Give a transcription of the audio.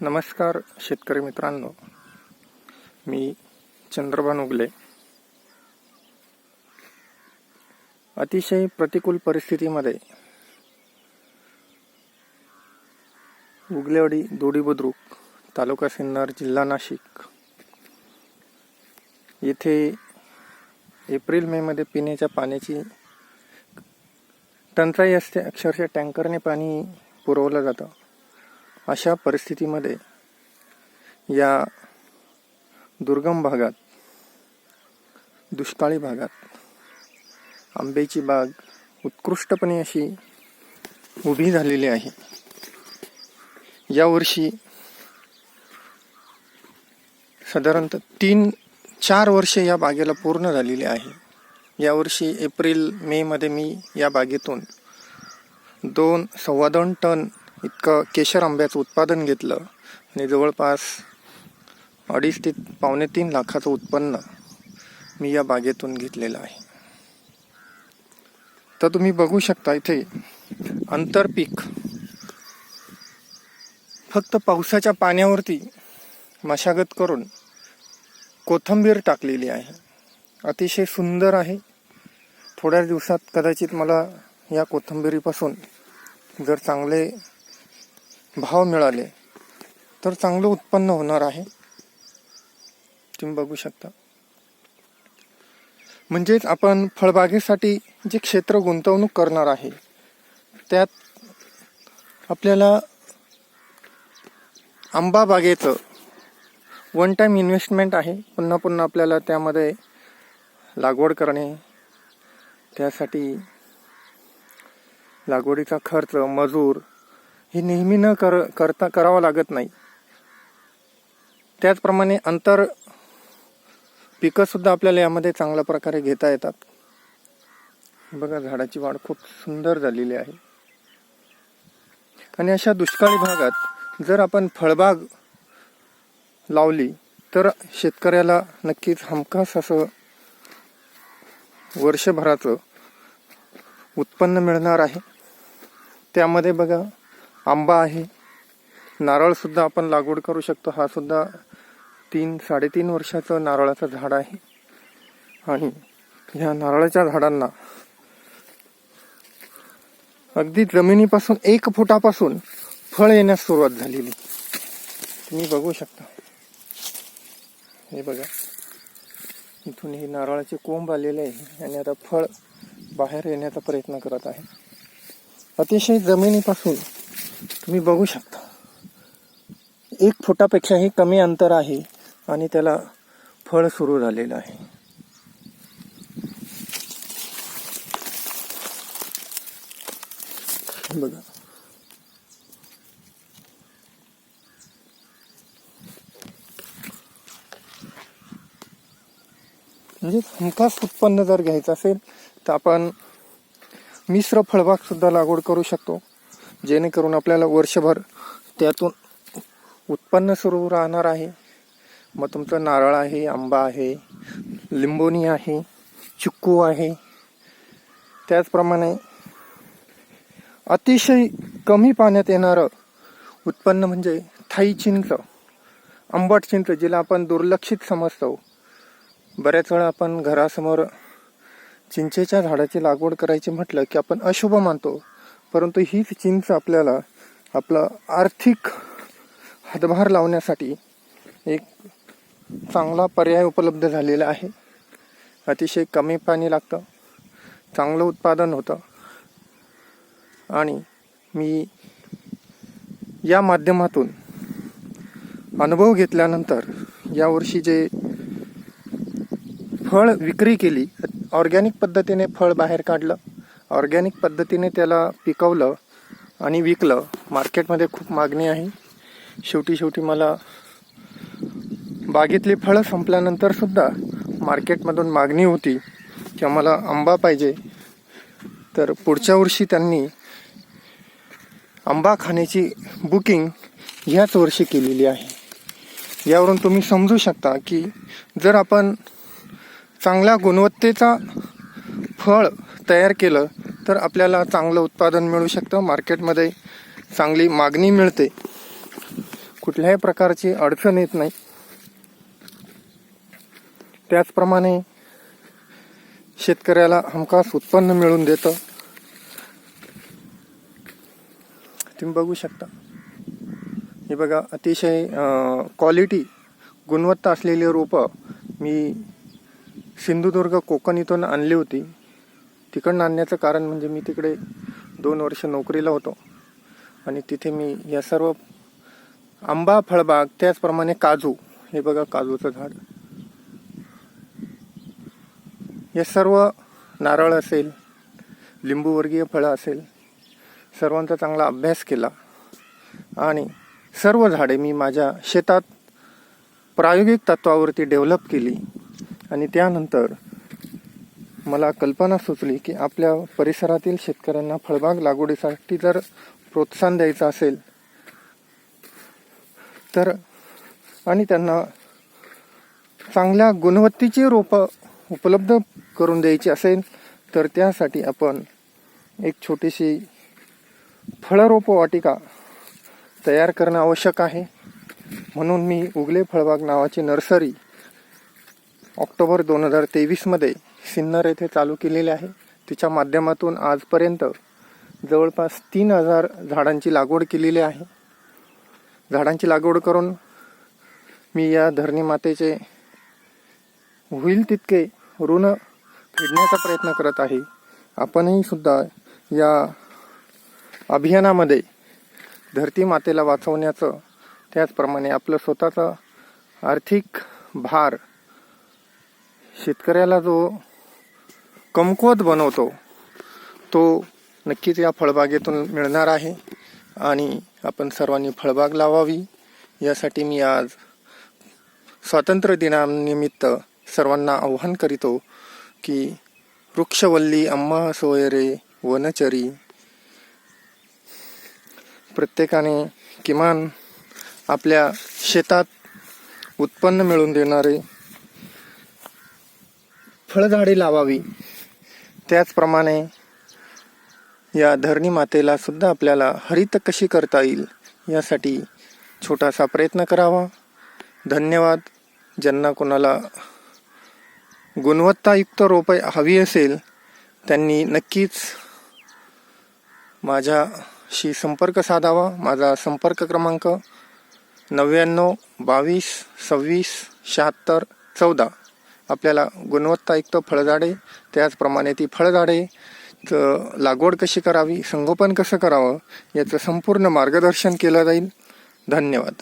नमस्कार शेतकरी मित्रांनो. मी चंद्रभान उगले. अतिशय प्रतिकूल परिस्थितीमध्ये उगलेवाडी दोडी बुद्रुक तालुका सिन्नर जिल्हा नाशिक. येथे एप्रिल मेमध्ये पिण्याच्या पाण्याची टंचाई असते अक्षरशः टँकरने पाणी पुरवलं जातं. अशा परिस्थितीमध्ये या दुर्गम भागात दुष्काळी भागात आंब्याची बाग उत्कृष्टपणे अशी उभी झालेली आहे. यावर्षी साधारणतः तीन चार वर्षे या बागेला पूर्ण झालेली आहे. यावर्षी एप्रिल मेमध्ये मी या बागेतून दोन सव्वा दोन टन इतकं केशर आंब्याचं उत्पादन घेतलं आणि जवळपास अडीच ते पावणे तीन लाखाचं उत्पन्न मी या बागेतून घेतलेलं आहे. तर तुम्ही बघू शकता इथे आंतरपीक फक्त पावसाच्या पाण्यावरती मशागत करून कोथंबीर टाकलेली आहे. अतिशय सुंदर आहे. थोड्या दिवसात कदाचित मला या कोथंबिरीपासून जर चांगले भाव मिळाले तर चांगलं उत्पन्न होणार आहे. तुम्ही बघू शकता. म्हणजेच आपण फळबागेसाठी जे क्षेत्र गुंतवणूक करणार आहे त्यात आपल्याला आंबा बागेचं वन टाईम इन्व्हेस्टमेंट आहे. पुन्हा पुन्हा आपल्याला त्यामध्ये लागवड करणे त्यासाठी लागवडीचा खर्च मजूर हे नेहमी न कर करता करावं लागत नाही. त्याचप्रमाणे अंतर पिकंसुद्धा आपल्याला यामध्ये चांगल्या प्रकारे घेता येतात. बघा झाडाची वाढ खूप सुंदर झालेली आहे. आणि अशा दुष्काळी भागात जर आपण फळबाग लावली तर शेतकऱ्याला नक्कीच हमखास असं वर्षभराचं उत्पन्न मिळणार आहे. त्यामध्ये बघा आंबा आहे. नारळसुद्धा आपण लागवड करू शकतो. हा सुद्धा तीन साडेतीन वर्षाचं नारळाचं झाड आहे. आणि ह्या नारळाच्या झाडांना अगदी जमिनीपासून एक फुटापासून फळ येण्यास सुरुवात झालेली. तुम्ही बघू शकता. हे बघा. इथून हे नारळाचे कोंब आलेले आहे आणि आता फळ बाहेर येण्याचा प्रयत्न करत आहे. अतिशय जमिनीपासून तुम्ही बघू शकता. एक फुटापेक्षाही कमी अंतर आहे आणि त्याला फळ सुरू झालेलं आहे. बघा. म्हणजे हमखास उत्पन्न जर घ्यायचं असेल तर आपण मिश्र फळबाग सुद्धा लागवड करू शकतो. जेणेकरून आपल्याला वर्षभर त्यातून उत्पन्न सुरू राहणार आहे. मग तुमचं नारळ आहे आंबा आहे लिंबोणी आहे चिक्कू आहे. त्याचप्रमाणे अतिशय कमी पाण्यात येणारं उत्पन्न म्हणजे थाई चिंच आंबट चिंच जिला आपण दुर्लक्षित समजतो. बऱ्याच वेळा आपण घरासमोर चिंचेच्या झाडाची लागवड करायची म्हटलं की आपण अशुभ मानतो. परंतु हीच चिंच आपल्याला आपलं आर्थिक हातभार लावण्यासाठी एक चांगला पर्याय उपलब्ध झालेला आहे. अतिशय कमी पाणी लागतं चांगलं उत्पादन होतं. आणि मी या माध्यमातून अनुभव घेतल्यानंतर यावर्षी जे फळ विक्री केली ऑर्गॅनिक पद्धतीने फळ बाहेर काढलं ऑर्गॅनिक पद्धतीने त्याला पिकवलं आणि विकलं. मार्केटमध्ये खूप मागणी आहे. शेवटी शेवटी मला बागेतली फळं संपल्यानंतर सुद्धा मार्केटमधून मागणी होती की मला आंबा पाहिजे. तर पुढच्या वर्षी त्यांनी आंबा खाण्याची बुकिंग ह्याच वर्षी केलेली आहे. यावरून तुम्ही समजू शकता की जर आपण चांगल्या गुणवत्तेचा फळ तयार केलं तर आपल्याला चांगलं उत्पादन मिळू शकतं मार्केटमध्ये चांगली मागणी मिळते. कुठल्याही प्रकारची अडचण येत नाही. त्याचप्रमाणे शेतकऱ्याला हमखास उत्पन्न मिळून देतं. तुम्ही बघू शकता. हे बघा अतिशय क्वालिटी गुणवत्ता असलेली रोपं मी सिंधुदुर्ग कोकण इथून आणली होती. तिकडनं आणण्याचं कारण म्हणजे मी तिकडे दोन वर्ष नोकरीला होतो. आणि तिथे मी या सर्व आंबा फळबाग त्याचप्रमाणे काजू हे बघा काजूचं झाड. हे सर्व नारळ असेल लिंबूवर्गीय फळं असेल सर्वांचा चांगला अभ्यास केला. आणि सर्व झाडे मी माझ्या शेतात प्रायोगिक तत्वावरती डेव्हलप केली. आणि त्यानंतर मला कल्पना सुचली की आपल्या परिसरातील शेतकऱ्यांना फळबाग लागवडीसाठी जर प्रोत्साहन द्यायचं असेल तर आणि त्यांना चांगल्या गुणवत्तेची रोपं उपलब्ध करून द्यायची असेल तर त्यासाठी आपण एक छोटीशी फळरोपं वाटिका तयार करणं आवश्यक आहे. म्हणून मी उगले फळबाग नावाची नर्सरी ऑक्टोबर दोन हजार तेवीसमध्ये सिन्नर येथे चालू केलेली आहे. तिच्या माध्यमातून आजपर्यंत जवळपास तीन हजार झाडांची लागवड केलेली आहे. झाडांची लागवड करून मी या धरणी मातेचे होईल तितके ऋण फेडण्याचा प्रयत्न करत आहे. आपणही सुद्धा या अभियानामध्ये धरती मातेला वाचवण्याचं त्याचप्रमाणे आपलं स्वतःचा आर्थिक भार शेतकऱ्याला जो कमकुवत बनवतो. तो नक्कीच या फळबागेतून मिळणार आहे आणि आपण सर्वांनी फळबाग लावावी. यासाठी मी आज स्वातंत्र्य दिनानिमित्त सर्वांना आव्हान करीतो की वृक्षवल्ली अम्मा सोयरे वनचरी प्रत्येकाने किमान आपल्या शेतात उत्पन्न मिळवून देणारे फळझाडे लावावी. त्याचप्रमाणे या धरणी मातेला सुद्धा आपल्याला हरित कशी करता येईल यासाठी छोटासा प्रयत्न करावा. धन्यवाद. ज्यांना कोणाला गुणवत्तायुक्त रोपे हवी असेल त्यांनी नक्कीच माझ्याशी संपर्क साधावा. माझा संपर्क क्रमांक नव्याण्णव बावीस सव्वीस शहात्तर चौदा. आपल्याला गुणवत्तायुक्त फळझाडे त्याचप्रमाणे ती फळझाडे लागवड कशी करावी संगोपन कसं करावं याचं संपूर्ण मार्गदर्शन केलं जाईल. धन्यवाद.